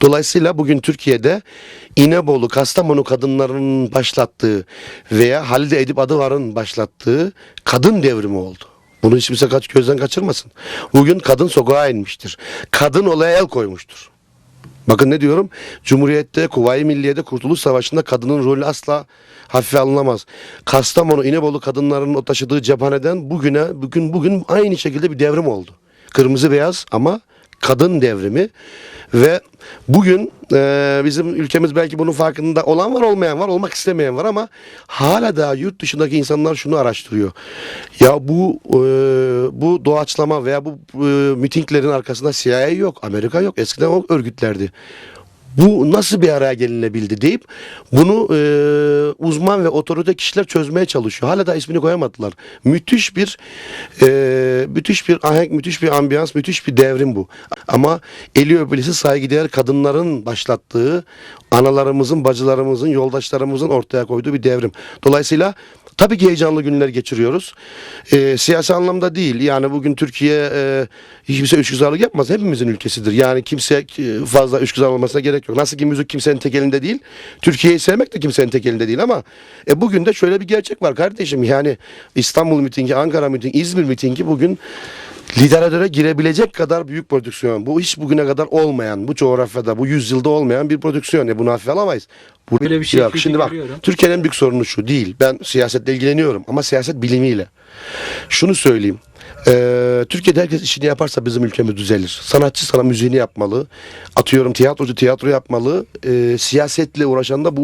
Dolayısıyla bugün Türkiye'de İnebolu, Kastamonu kadınlarının başlattığı veya Halide Edip Adıvar'ın başlattığı kadın devrimi oldu. Bunu hiç kimse kaç, gözden kaçırmasın. Bugün kadın sokağa inmiştir. Kadın olaya el koymuştur. Bakın ne diyorum? Cumhuriyette, Kuvayi Milliye'de, Kurtuluş Savaşı'nda kadının rolü asla hafife alınamaz. Kastamonu, İnebolu kadınlarının o taşıdığı cephaneden bugüne, bugün bugün aynı şekilde bir devrim oldu. Kırmızı beyaz ama kadın devrimi ve bugün e, bizim ülkemiz belki bunun farkında olan var olmayan var olmak istemeyen var ama hala da yurt dışındaki insanlar şunu araştırıyor. Ya bu e, bu doğaçlama veya bu e, mitinglerin arkasında CIA yok, Amerika yok. Eskiden o örgütlerdi. Bu nasıl bir araya gelinebildi deyip bunu e, uzman ve otorite kişiler çözmeye çalışıyor. Hala da ismini koyamadılar. Müthiş bir e, müthiş bir ahenk, müthiş bir ambiyans, müthiş bir devrim bu. Ama eli öpülesi saygıdeğer kadınların başlattığı, analarımızın, bacılarımızın, yoldaşlarımızın ortaya koyduğu bir devrim. Dolayısıyla Tabii ki heyecanlı günler geçiriyoruz. Ee, siyasi anlamda değil. Yani bugün Türkiye e, kimse üçgüzarlık yapmaz. Hepimizin ülkesidir. Yani kimse e, fazla üçgüzar olmasına gerek yok. Nasıl ki müzik kimsenin tek elinde değil. Türkiye'yi sevmek de kimsenin tek elinde değil ama e, bugün de şöyle bir gerçek var kardeşim. Yani İstanbul mitingi, Ankara mitingi, İzmir mitingi bugün literatüre girebilecek kadar büyük prodüksiyon. Bu hiç bugüne kadar olmayan, bu coğrafyada, bu yüzyılda olmayan bir prodüksiyon. E, bunu hafife alamayız. Bu, Böyle bir şey Yok, şimdi bak. Türkiye'nin en büyük sorunu şu değil. Ben siyasetle ilgileniyorum ama siyaset bilimiyle. Şunu söyleyeyim. Ee, Türkiye'de herkes işini yaparsa bizim ülkemiz düzelir. Sanatçı sana müziğini yapmalı. Atıyorum tiyatrocu tiyatro yapmalı. Ee, siyasetle uğraşan da bu